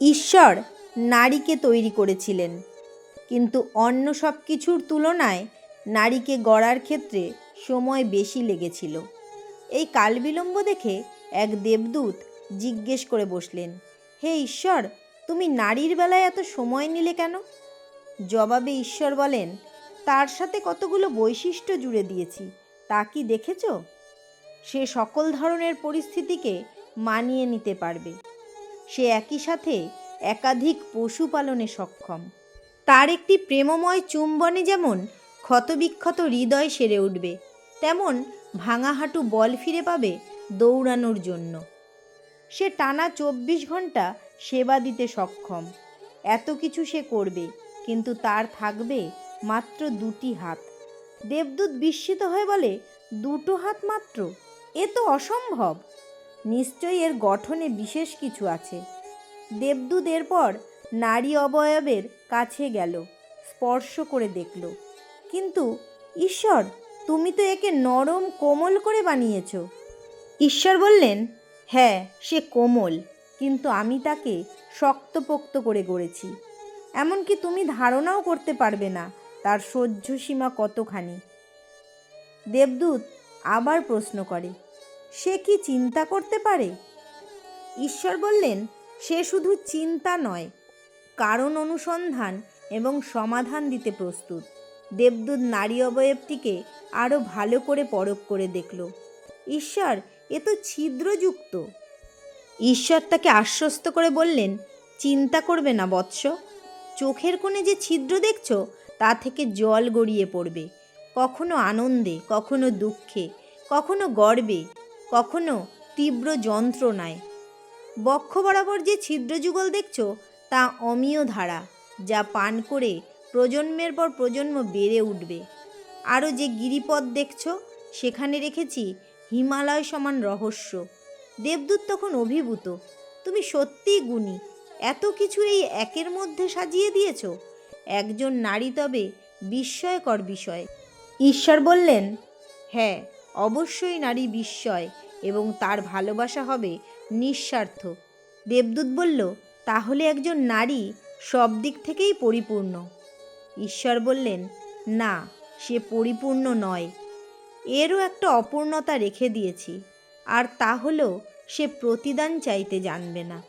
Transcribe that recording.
ঈশ্বর নারীকে তৈরি করেছিলেন। কিন্তু অন্য সব কিছুর তুলনায় নারীকে গড়ার ক্ষেত্রে সময় বেশি লেগেছিল। এই কালবিলম্ব দেখে এক দেবদূত জিজ্ঞেস করে বসলেন, হে ঈশ্বর, তুমি নারীর বেলায় এত সময় নিলে কেন? জবাবে ঈশ্বর বলেন, তার সাথে কতগুলো বৈশিষ্ট্য জুড়ে দিয়েছি, তা কি দেখেছ? সে সকল ধরনের পরিস্থিতিকে মানিয়ে নিতে পারবে। সে একই সাথে একাধিক পশু পালনে সক্ষম। তার একটি প্রেমময় চুম্বনে যেমন ক্ষতবিক্ষত হৃদয় সেরে উঠবে, তেমন ভাঙা হাঁটু বল ফিরে পাবে দৌড়ানোর জন্য। সে টানা চব্বিশ ঘণ্টা সেবা দিতে সক্ষম। এত কিছু সে করবে, কিন্তু তার থাকবে মাত্র দুটি হাত। দেবদূত বিস্মিত হয়ে বলে, দুটো হাত মাত্র? এ তো অসম্ভব! নিশ্চয়ই এর গঠনে বিশেষ কিছু আছে। দেবদূত এরপর নারী অবয়বের কাছে গেল, স্পর্শ করে দেখল। কিন্তু ঈশ্বর, তুমি তো একে নরম কোমল করে বানিয়েছ। ঈশ্বর বললেন হ্যাঁ সে কোমল, কিন্তু আমি তাকে শক্তপোক্ত করে গড়েছি। এমনকি তুমি ধারণাও করতে পারবে না, তার সহ্য সীমা কতখানি? দেবদূত আবার প্রশ্ন করে সে কি চিন্তা করতে পারে? ঈশ্বর বললেন, সে শুধু চিন্তা নয়, কারণ অনুসন্ধান এবং সমাধান দিতে প্রস্তুত। দেবদূত নারী অবয়বটিকে আরও ভালো করে পরখ করে দেখল। ঈশ্বর, এ তো ছিদ্রযুক্ত। ঈশ্বর তাকে আশ্বস্ত করে বললেন, চিন্তা করবে না বৎস। চোখের কোণে যে ছিদ্র দেখছ, তা থেকে জল গড়িয়ে পড়বে। কখনো আনন্দে, কখনো দুঃখে, কখনো গর্বে কখনো তীব্র যন্ত্রণায়। বক্ষ বরাবর যে ছিদ্রযুগল দেখছ, তা অমীয় ধারা, যা পান করে প্রজন্মের পর প্রজন্ম বেড়ে উঠবে। আরও যে গিরিপথ দেখছ, সেখানে রেখেছি হিমালয় সমান রহস্য। দেবদূত তখন অভিভূত, তুমি সত্যিই গুণী, এত কিছু এই একের মধ্যে সাজিয়ে দিয়েছ? একজন নারী তবে বিস্ময়কর বিষয়। ঈশ্বর বললেন হ্যাঁ অবশ্যই নারী বিস্ময় এবং তার ভালোবাসা হবে নিঃস্বার্থ। দেবদূত বলল, তাহলে একজন নারী সব দিক থেকেই পরিপূর্ণ। ঈশ্বর বললেন, না, সে পরিপূর্ণ নয়। এরও একটা অপূর্ণতা রেখে দিয়েছি, আর তা হলো সে প্রতিদান চাইতে জানবে না।